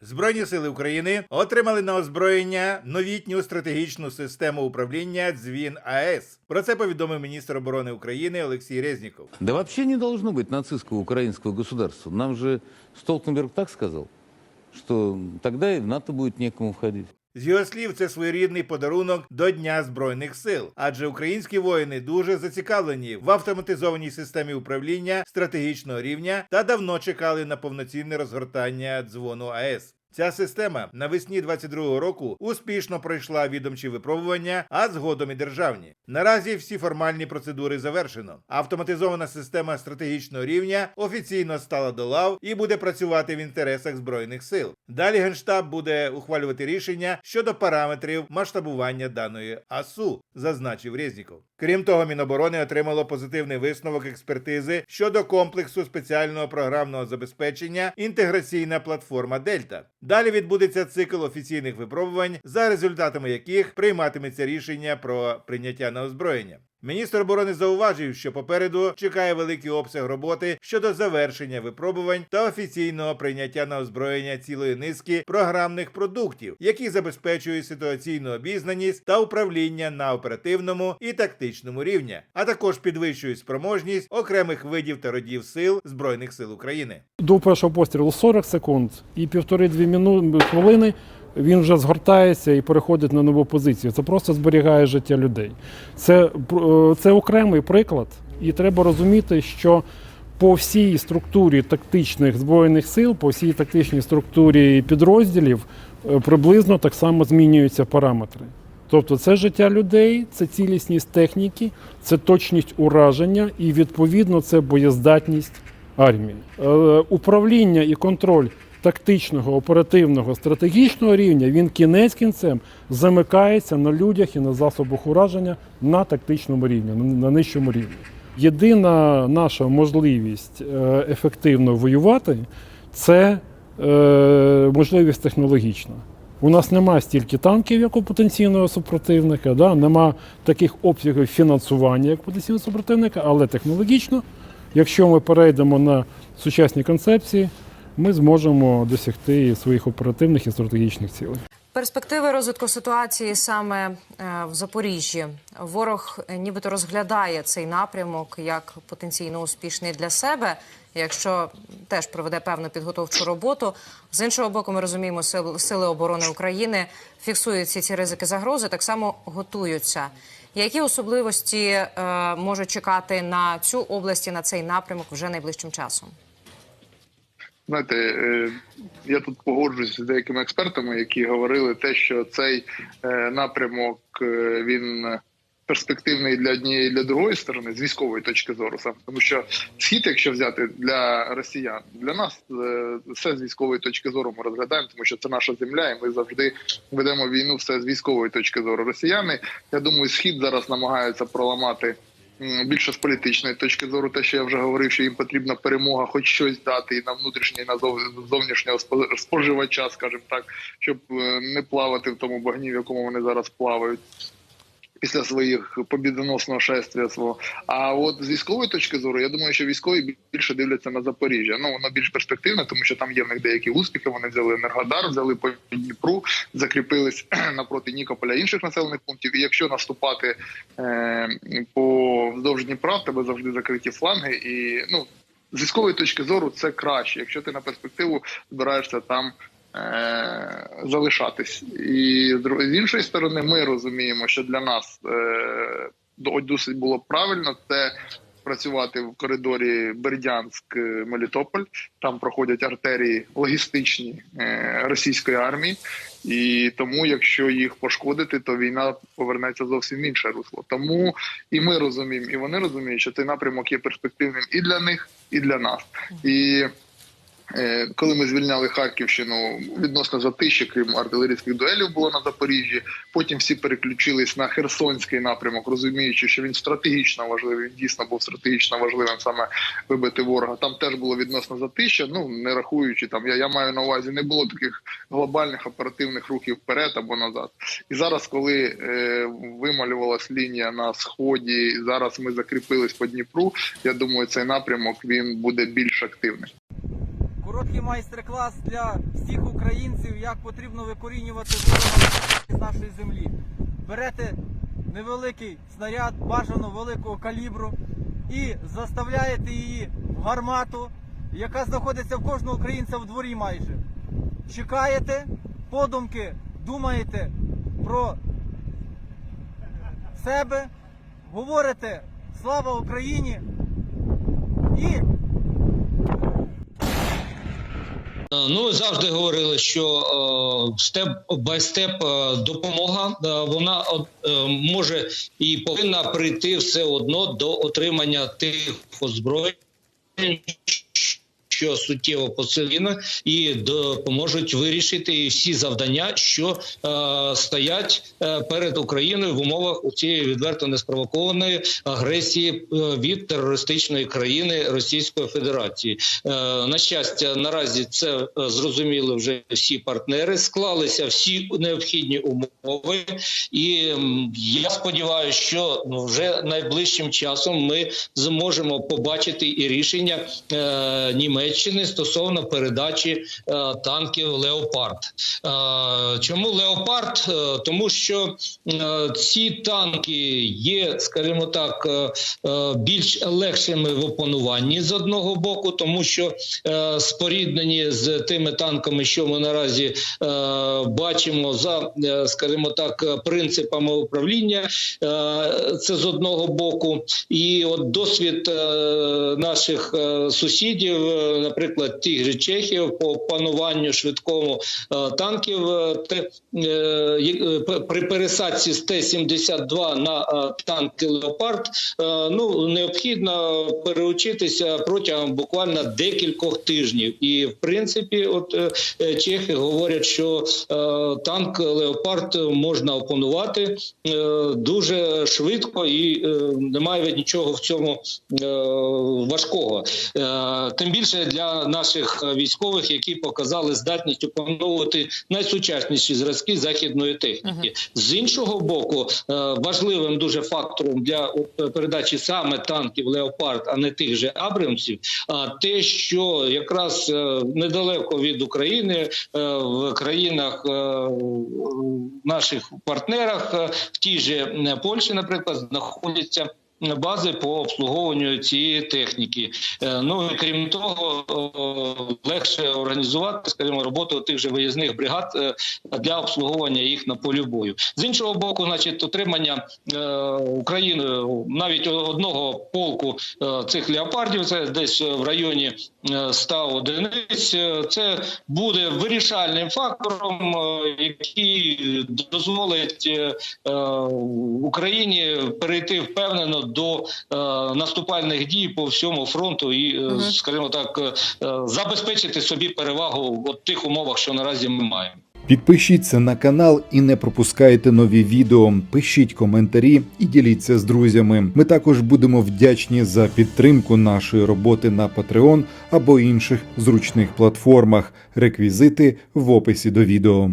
Збройні сили України отримали на озброєння новітню стратегічну систему управління Дзвін АЕС. Про це повідомив міністр оборони України Олексій Резніков. Да вообще не должно быть нацистского украинского государства. Нам же Столтенберг так сказал, что тогда и в НАТО будет некому входить. З його слів, це своєрідний подарунок до Дня Збройних сил, адже українські воїни дуже зацікавлені в автоматизованій системі управління стратегічного рівня та давно чекали на повноцінне розгортання дзвону АЕС. Ця система навесні 22-го року успішно пройшла відомчі випробування, а згодом і державні. Наразі всі формальні процедури завершено. Автоматизована система стратегічного рівня офіційно стала до лав і буде працювати в інтересах збройних сил. Далі генштаб буде ухвалювати рішення щодо параметрів масштабування даної АСУ, зазначив Резніков. Крім того, Міноборони отримало позитивний висновок експертизи щодо комплексу спеціального програмного забезпечення інтеграційна платформа Дельта. Далі відбудеться цикл офіційних випробувань, за результатами яких прийматиметься рішення про прийняття на озброєння. Міністр оборони зауважив, що попереду чекає великий обсяг роботи щодо завершення випробувань та офіційного прийняття на озброєння цілої низки програмних продуктів, які забезпечують ситуаційну обізнаність та управління на оперативному і тактичному рівня, а також підвищують спроможність окремих видів та родів сил збройних сил України. До першого пострілу 40 секунд і півтори-дві хвилини він вже згортається і переходить на нову позицію. Це просто зберігає життя людей. Це, е, це окремий приклад, і треба розуміти, що по всій структурі тактичних збройних сил, по всій тактичній структурі підрозділів е, приблизно так само змінюються параметри. Тобто це життя людей, це цілісність техніки, це точність ураження і відповідно це боєздатність армії. Е, Управління і контроль тактичного, оперативного, стратегічного рівня він кінець кінцем замикається на людях і на засобах ураження на тактичному рівні, на- нижчому рівні. Єдина наша можливість е, ефективно воювати це е, можливість технологічна. У нас немає стільки танків, як у потенційного супротивника, да? нема таких обсягів фінансування, як у потенційного супротивника, але технологічно, якщо ми перейдемо на сучасні концепції, ми зможемо досягти своїх оперативних і стратегічних цілей. Перспективи розвитку ситуації саме е, в Запоріжжі. Ворог нібито розглядає цей напрямок як потенційно успішний для себе, якщо теж проведе певну підготовчу роботу. З іншого боку, ми розуміємо, сил- сили оборони України фіксують всі ці ризики загрози, так само готуються. Які особливості е, можуть чекати на цю область і на цей напрямок вже найближчим часом? Знаєте, е, я тут погоджуюсь з деякими експертами, які говорили те, що цей е, напрямок е, він перспективний для однієї і для другої сторони з військової точки зору, саме тому що схід, якщо взяти для росіян, для нас все з військової точки зору ми розглядаємо, тому що це наша земля, і ми завжди ведемо війну все з військової точки зору. Росіяни, я думаю, схід зараз намагаються проламати. Більше з політичної точки зору, те, що я вже говорив, що їм потрібна перемога, хоч щось дати і на внутрішнє, і на зов- зовнішнього спо- споживача, скажімо так, щоб е, не плавати в тому багні, в якому вони зараз плавають. Після своїх побідоносного шествия свого. А от з військової точки зору, я думаю, що військові більше дивляться на Запоріжжя. Ну воно більш перспективне, тому що там є в них деякі успіхи. Вони взяли Енергодар, взяли по Дніпру, закріпились напроти Нікополя інших населених пунктів. І якщо наступати е, по вздовж Дніпра, в тебе завжди закриті фланги. І ну з військової точки зору це краще, якщо ти на перспективу збираєшся там. Е, Залишатись і з іншої сторони, ми розуміємо, що для нас е, досить було правильно це працювати в коридорі Бердянськ-Мелітополь. Там проходять артерії логістичні е, російської армії, і тому, якщо їх пошкодити, то війна повернеться зовсім в інше русло. Тому і ми розуміємо, і вони розуміють, що цей напрямок є перспективним і для них, і для нас. І Е, Коли ми звільняли Харківщину відносно затиші, крім артилерійських дуелів було на Запоріжжі. Потім всі переключились на Херсонський напрямок, розуміючи, що він стратегічно важливий. Він дійсно був стратегічно важливим саме вибити ворога. Там теж було відносно затища. Ну не рахуючи там, я, я маю на увазі, не було таких глобальних оперативних рухів вперед або назад. І зараз, коли е, вималювалась лінія на сході, зараз ми закріпились по Дніпру. Я думаю, цей напрямок він буде більш активним. Короткий майстер-клас для всіх українців. як потрібно викорінювати ворога з нашої землі. Берете невеликий снаряд, бажано великого калібру, і заставляєте її в гармату, яка знаходиться в кожного українця в дворі майже. Чекаєте, подумки думаєте про себе, говорите слава Україні і Ну завжди говорили, що степ бай степ допомога е, вона е, може і повинна прийти все одно до отримання тих озброєнь. Що суттєво посилено і допоможуть вирішити всі завдання, що е, стоять е, перед Україною в умовах у цієї відверто неспровокованої агресії е, від терористичної країни Російської Федерації. Е, на щастя, наразі це е, зрозуміли вже всі партнери. Склалися всі необхідні умови, і я сподіваюся, що вже найближчим часом ми зможемо побачити і рішення е, Німеччини стосовно передачі е, танків Леопард. Е, чому Леопард? Е, тому що ці танки є, скажімо так, більш легшими в опануванні з одного боку, тому що споріднені з тими танками, що ми наразі бачимо за, скажімо так, принципами управління. Це з одного боку, і от досвід наших сусідів, наприклад, тих же чехів по пануванню швидкому е, танків, е, е, при пересадці з Т-72 на танки Леопард, ну необхідно переучитися протягом буквально декількох тижнів. І в принципі, от чехи говорять, що танк Леопард можна опанувати дуже швидко і немає нічого в цьому важкого. Тим більше для наших е, військових, які показали здатність опановувати найсучасніші зразки західної техніки. З іншого боку, е, важливим дуже фактором для передачі саме танків Леопард, а не тих же Абрамсів, а те, що якраз е, недалеко від України в країнах наших партнерах, в тій же Польщі, наприклад, знаходяться. Бази по обслуговуванню цієї техніки. Е, Ну і крім того, легше організувати, скажімо, роботу тих же виїзних бригад е, для обслуговування їх на полі бою. З іншого боку, значить, отримання е, Україною навіть одного полку цих леопардів, це десь в районі е, 100 одиниць. Це буде вирішальним фактором, який дозволить Україні перейти впевнено до е, наступальних дій по всьому фронту і, е, скажімо так, е, е, забезпечити собі перевагу в тих умовах, що наразі ми маємо. Підпишіться на канал і не пропускайте нові відео. Пишіть коментарі і діліться з друзями. Ми також будемо вдячні за підтримку нашої роботи на Patreon або інших зручних платформах. Реквізити в описі до відео.